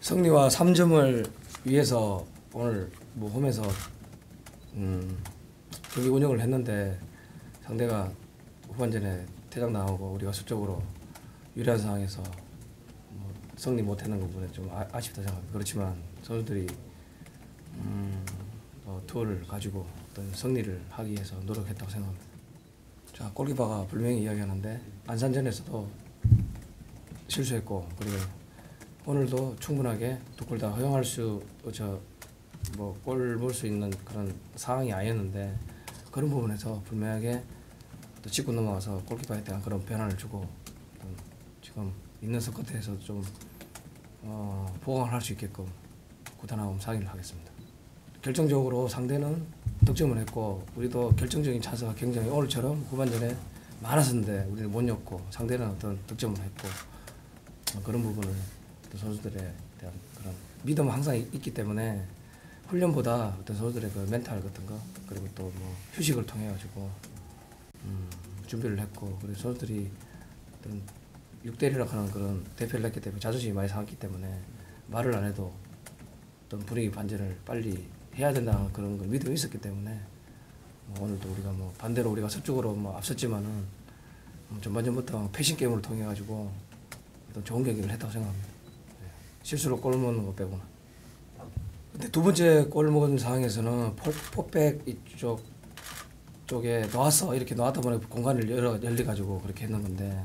승리와 3점을 위해서 오늘 뭐 모험에서 음 경기 운영을 했는데 상대가 후반전에 퇴장 나오고 우리가 수적으로 유리한 상황에서 뭐 승리 못하는 부분에 좀 아, 아쉽다 생각합니다. 그렇지만 선수들이 음, 어, 투어를 가지고 어떤 승리를 하기 위해서 노력했다고 생각합니다. 자 골키퍼가 분명히 이야기하는데 안산전에서도 실수했고 그리고 오늘도 충분하게 두 골 다 허용할 수 저 뭐골 넣을 수 있는 그런 상황이 아니었는데 그런 부분에서 분명하게 또 짚고 넘어가서 골키퍼에 대한 그런 변화를 주고 지금 있는 스쿼트에서 좀 어, 보강을 할 수 있게끔 구단하고 상의를 하겠습니다. 결정적으로 상대는 득점을 했고 우리도 결정적인 찬스가 굉장히 오늘처럼 후반전에 많았었는데 우리는 못 였고 상대는 어떤 득점을 했고 어, 그런 부분을 또 선수들에 대한 그런 믿음은 항상 있- 있기 때문에 훈련보다 어떤 선수들의 그 멘탈 같은 거 그리고 또 뭐 휴식을 통해 가지고 음, 준비를 했고 그리고 선수들이 어떤 6대 1이라 하는 그런 대표를 했기 때문에 자존심이 많이 상했기 때문에 말을 안 해도 어떤 분위기 반전을 빨리 해야 된다는 그런 걸 믿음이 있었기 때문에 뭐 오늘도 우리가 뭐 반대로 우리가 서쪽으로 뭐 앞섰지만은 음, 전반전부터 패신 게임을 통해 가지고 좋은 경기를 했다고 생각합니다. 네. 실수로 골 먹는 거 빼고는. 근데 두 번째 골 먹은 상황에서는 포, 포백 이쪽 쪽에 놓았어 이렇게 놓았다 보니 공간을 열어 열리 가지고 그렇게 했는 건데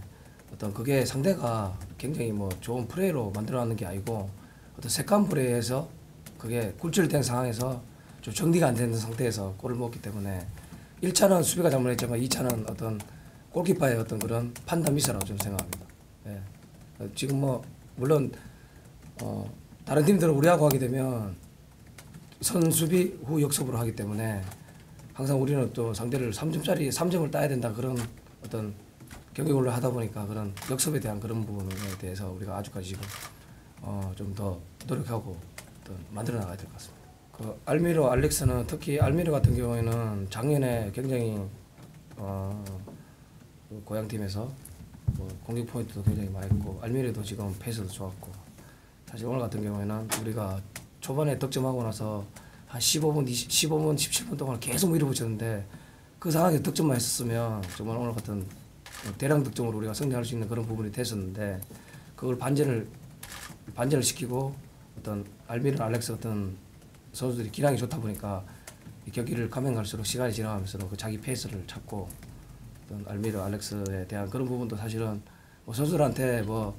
어떤 그게 상대가 굉장히 뭐 좋은 플레이로 만들어놨는 게 아니고 어떤 색감 플레이에서 그게 굴절된 상황에서 좀 정리가 안 되는 상태에서 골을 먹기 때문에 1차는 수비가 잘못했지만 2차는 어떤 골키퍼의 어떤 그런 판단 미스라고 저는 생각합니다. 예. 어, 지금 뭐 물론 어, 다른 팀들은 우리하고 하게 되면 선수비 후 역습으로 하기 때문에 항상 우리는 또 상대를 3점짜리 3점을 따야 된다 그런 어떤 경기를 하다 보니까 그런 역습에 대한 그런 부분에 대해서 우리가 아주까지 지금 어, 좀 더 노력하고 어떤 만들어 나가야 될 것 같습니다. 그 알미로 알렉스는 특히 알미로 같은 경우에는 작년에 굉장히 어, 그 고향 팀에서 뭐 공격 포인트도 굉장히 많이 했고 알미르도 지금 페이스도 좋았고 사실 오늘 같은 경우에는 우리가 초반에 득점하고 나서 한 15분, 20, 15분, 17분 동안 계속 밀어붙였는데 그 상황에 득점만 했었으면 정말 오늘 같은 대량 득점으로 우리가 승리할 수 있는 그런 부분이 됐었는데 그걸 반전을 반전을 시키고 어떤 알미르 알렉스 같은 선수들이 기량이 좋다 보니까 이 경기를 가면 갈수록 시간이 지나가면서 그 자기 페이스를 찾고 어떤 알미르 알렉스에 대한 그런 부분도 사실은 뭐 선수들한테 뭐,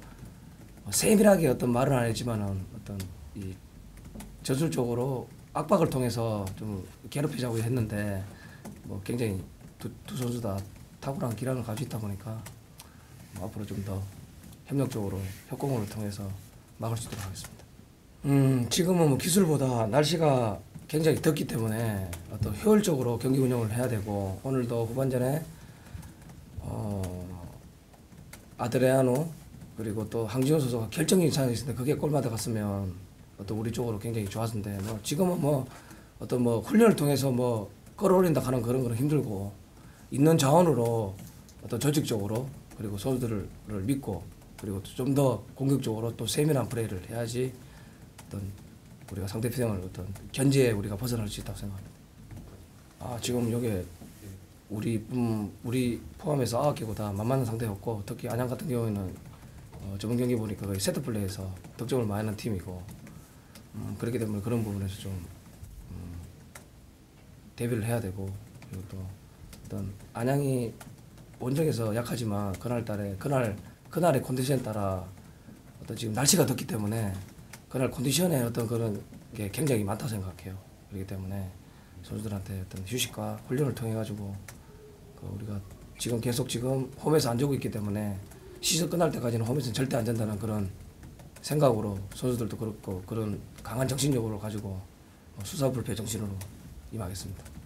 뭐 세밀하게 어떤 말은 안 했지만은 어떤 이 전술적으로 압박을 통해서 좀 괴롭히자고 했는데 뭐 굉장히 두, 두 선수 다 탁월한 기량을 가지고 있다 보니까 뭐 앞으로 좀 더 협력적으로 협공을 통해서 막을 수 있도록 하겠습니다. 음, 지금은 뭐 기술보다 날씨가 굉장히 덥기 때문에 어떤 효율적으로 경기 운영을 해야 되고 오늘도 후반전에 어, 아드레아노 그리고 또 황지훈 선수가 결정적인 찬스이 있는데 그게 골마다 갔으면 어떤 우리 쪽으로 굉장히 좋았는데 뭐 지금은 뭐 어떤 뭐 훈련을 통해서 뭐 끌어올린다 하는 그런 거는 힘들고 있는 자원으로 어떤 조직적으로 그리고 선수들을 믿고 그리고 좀 더 공격적으로 또 세밀한 플레이를 해야지 어떤 우리가 상대편을 어떤 견제에 우리가 벗어날 수 있다고 생각합니다. 아 지금 여기 우리 음, 우리 포함해서 아홉 개고 다 만만한 상태였고 특히 안양 같은 경우에는 어, 저번 경기 보니까 거의 세트 플레이에서 득점을 많이 하는 팀이고 음, 그렇기 때문에 그런 부분에서 좀 음, 대비를 해야 되고 그리고 또 어떤 안양이 원정에서 약하지만 그날따라 그날 그날의 컨디션에 따라 어떤 지금 날씨가 덥기 때문에 그날 컨디션에 어떤 그런 게 굉장히 많다 생각해요. 그렇기 때문에 선수들한테 어떤 휴식과 훈련을 통해 가지고 그 우리가 지금 계속 지금 홈에서 안 지고 있기 때문에 시즌 끝날 때까지는 홈에서는 절대 안 된다는 그런 생각으로 선수들도 그렇고 그런 강한 정신력으로 가지고 수사불패 정신으로 임하겠습니다.